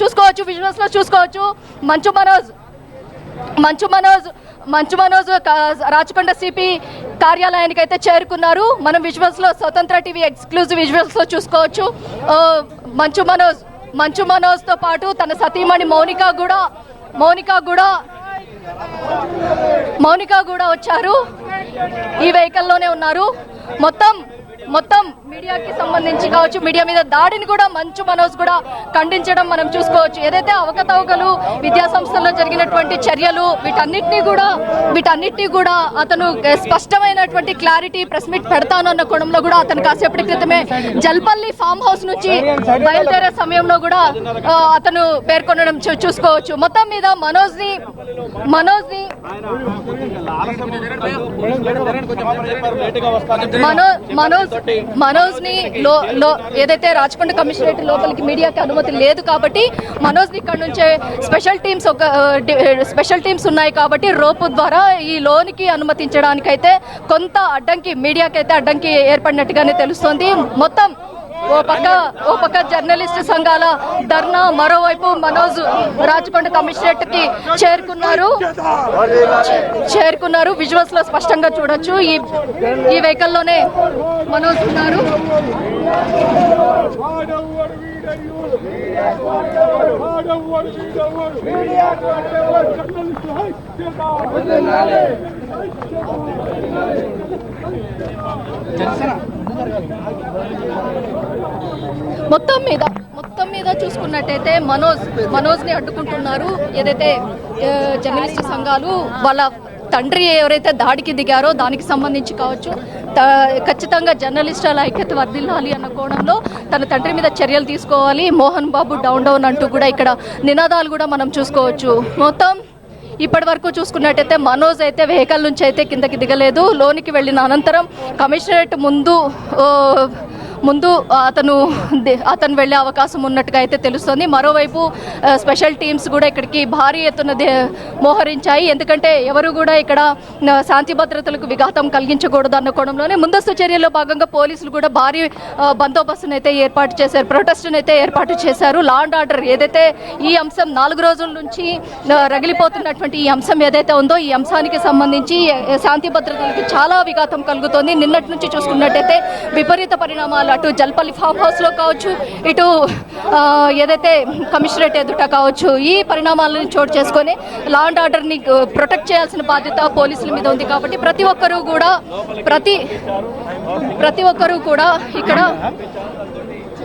చూసుకోవచ్చు విజువల్స్లో చూసుకోవచ్చు. మంచు మనోజ్. మంచు మనోజ్ మంచు మనోజ్ రాచకొండ సిపి కార్యాలయానికి అయితే చేరుకున్నారు. మనం విజువల్స్లో స్వతంత్ర టీవీ ఎక్స్క్లూజివ్ విజువల్స్లో చూసుకోవచ్చు. మంచు మనోజ్ మంచు మనోజ్తో పాటు తన సతీమణి మౌనిక కూడా మౌనిక కూడా మౌనిక కూడా వచ్చారు. ఈ వెహికల్లోనే ఉన్నారు. మొత్తం మొత్తం మీడియాకి సంబంధించి కావచ్చు మీడియా మీద దాడిని కూడా మంచు మనోజ్ కూడా ఖండించడం మనం చూసుకోవచ్చు. ఏదైతే అవకతవకలు విద్యా సంస్థల్లో జరిగినటువంటి చర్యలు వీటన్నిటినీ కూడా వీటన్నిటినీ కూడా అతను స్పష్టమైనటువంటి క్లారిటీ ప్రెస్ మీట్ పెడతాను అన్న కోణంలో కూడా అతను కాసేపటి క్రితమే జల్పల్లి ఫామ్ హౌస్ నుంచి బయలుదేరే సమయంలో కూడా అతను పేర్కొనడం చూసుకోవచ్చు. మొత్తం మీద మనోజ్ని మనోజ్ మనోజ్ మనోజ్ని లో లో ఏదైతే రాచకొండ కమిషనరేట్ లోపలికి మీడియాకి అనుమతి లేదు కాబట్టి మనోజ్ని ఇక్కడ నుంచే స్పెషల్ టీమ్స్ ఒక స్పెషల్ టీమ్స్ ఉన్నాయి కాబట్టి రోపు ద్వారా ఈ లోన్కి అనుమతించడానికైతే కొంత అడ్డంకి మీడియాకైతే అడ్డంకి ఏర్పడినట్టుగానే తెలుస్తోంది. మొత్తం ఓ పక్క ఓ పక్క జర్నలిస్ట్ సంఘాల ధర్నా మరోవైపు మనోజ్ రాచకొండ కమిషనరేట్కి చేరుకున్నారు. చేరుకున్నారు. విజువల్స్లో స్పష్టంగా చూడొచ్చు. ఈ ఈ వెహికల్లోనే మనోజ్ ఉన్నారు. వాడవ్వడు మొత్తం మీద మొత్తం మీద చూసుకున్నట్టయితే మనోజ్ మనోజ్ని అడ్డుకుంటున్నారు. ఏదైతే జర్నలిస్ట్ సంఘాలు వాళ్ళ తండ్రి ఎవరైతే దాడికి దిగారో దానికి సంబంధించి కావచ్చు త- ఖచ్చితంగా జర్నలిస్టుల ఐక్యత వర్ధిల్లాలి అన్న కోణంలో తన తండ్రి మీద చర్యలు తీసుకోవాలి. మోహన్ బాబు డౌన్ డౌన్ అంటూ కూడా ఇక్కడ నినాదాలు కూడా మనం చూసుకోవచ్చు. మొత్తం ఇప్పటి వరకు చూసుకున్నట్టయితే మనోజ్ అయితే వెహికల్ నుంచి అయితే కిందకి దిగలేదు. లోనికి వెళ్ళిన అనంతరం కమిషనరేట్ ముందు ముందు అతను అతను వెళ్ళే అవకాశం ఉన్నట్టుగా అయితే తెలుస్తుంది. మరోవైపు స్పెషల్ టీమ్స్ కూడా ఇక్కడికి భారీ ఎత్తున దే- మోహరించాయి. ఎందుకంటే ఎవరు కూడా ఇక్కడ శాంతి భద్రతలకు విఘాతం కలిగించకూడదు అన్న కోణంలోనే ముందస్తు చర్యల్లో భాగంగా పోలీసులు కూడా భారీ బందోబస్తును అయితే ఏర్పాటు చేశారు. ప్రొటెస్ట్ను అయితే ఏర్పాటు చేశారు. లా అండ్ ఆర్డర్ ఏదైతే ఈ అంశం నాలుగు రోజుల నుంచి రగిలిపోతున్నటువంటి ఈ అంశం ఏదైతే ఉందో ఈ అంశానికి సంబంధించి శాంతి భద్రతలకు చాలా విఘాతం కలుగుతోంది. నిన్నటి నుంచి చూసుకున్నట్టయితే విపరీత పరిణామాలు అటు జల్పల్లి ఫామ్ హౌస్లో కావచ్చు ఇటు ఏదైతే కమిషనరేట్ ఎదుట కావచ్చు ఈ పరిణామాలను చోటు చేసుకొని లా అండ్ ఆర్డర్ని ప్రొటెక్ట్ చేయాల్సిన బాధ్యత పోలీసుల మీద ఉంది కాబట్టి ప్రతి ఒక్కరూ కూడా ప్రతి ప్రతి ఒక్కరూ కూడా ఇక్కడ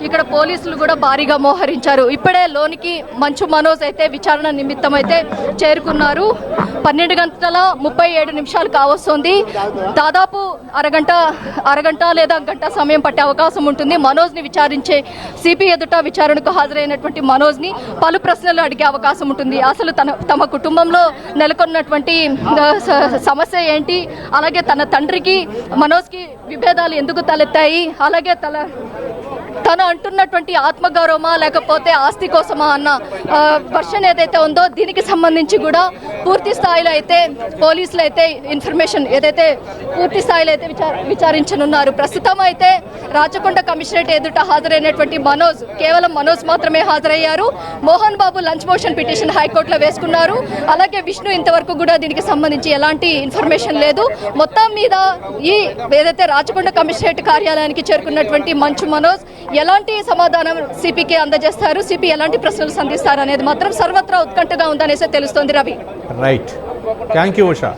ఇక్కడ పోలీసులు కూడా భారీగా మోహరించారు. ఇప్పుడే లోనికి మంచు మనోజ్ అయితే విచారణ నిమిత్తం అయితే చేరుకున్నారు. పన్నెండు గంటల ముప్పై ఏడు నిమిషాలు కావస్తుంది. దాదాపు అరగంట అరగంట లేదా గంట సమయం పట్టే అవకాశం ఉంటుంది. మనోజ్ని విచారించే సిపి ఎదుట విచారణకు హాజరైనటువంటి మనోజ్ని పలు ప్రశ్నలు అడిగే అవకాశం ఉంటుంది. అసలు తన తమ కుటుంబంలో నెలకొన్నటువంటి సమస్య ఏంటి? అలాగే తన తండ్రికి మనోజ్కి విభేదాలు ఎందుకు తలెత్తాయి? అలాగే తల తను అంటున్నటువంటి ఆత్మగౌరవమా లేకపోతే ఆస్తి కోసమా అన్న వర్షన్ ఏదైతే ఉందో దీనికి సంబంధించి కూడా పూర్తి స్థాయిలో అయితే పోలీసులు అయితే ఇన్ఫర్మేషన్ ఏదైతే పూర్తి స్థాయిలో అయితే విచార విచారించనున్నారు. ప్రస్తుతం అయితే రాచకొండ కమిషనరేట్ ఎదుట హాజరైనటువంటి మనోజ్ కేవలం మనోజ్ మాత్రమే హాజరయ్యారు. Mohan Babu lunch motion petition హైకోర్టులో వేసుకున్నారు. అలాగే విష్ణు ఇంతవరకు కూడా దీనికి సంబంధించి ఎలాంటి ఇన్ఫర్మేషన్ లేదు. మొత్తం మీద ఈ ఏదైతే రాచకొండ కమిషనరేట్ కార్యాలయానికి చేరుకున్నటువంటి మంచు మనోజ్ ఎలాంటి సమాధానం సిపికి అందజేస్తారు? సిపి ఎలాంటి ప్రశ్నలు సంధిస్తారు అనేది మాత్రం సర్వత్రా ఉత్కంఠగా ఉందనేసి తెలుస్తోంది Ravi. Right thank you Usha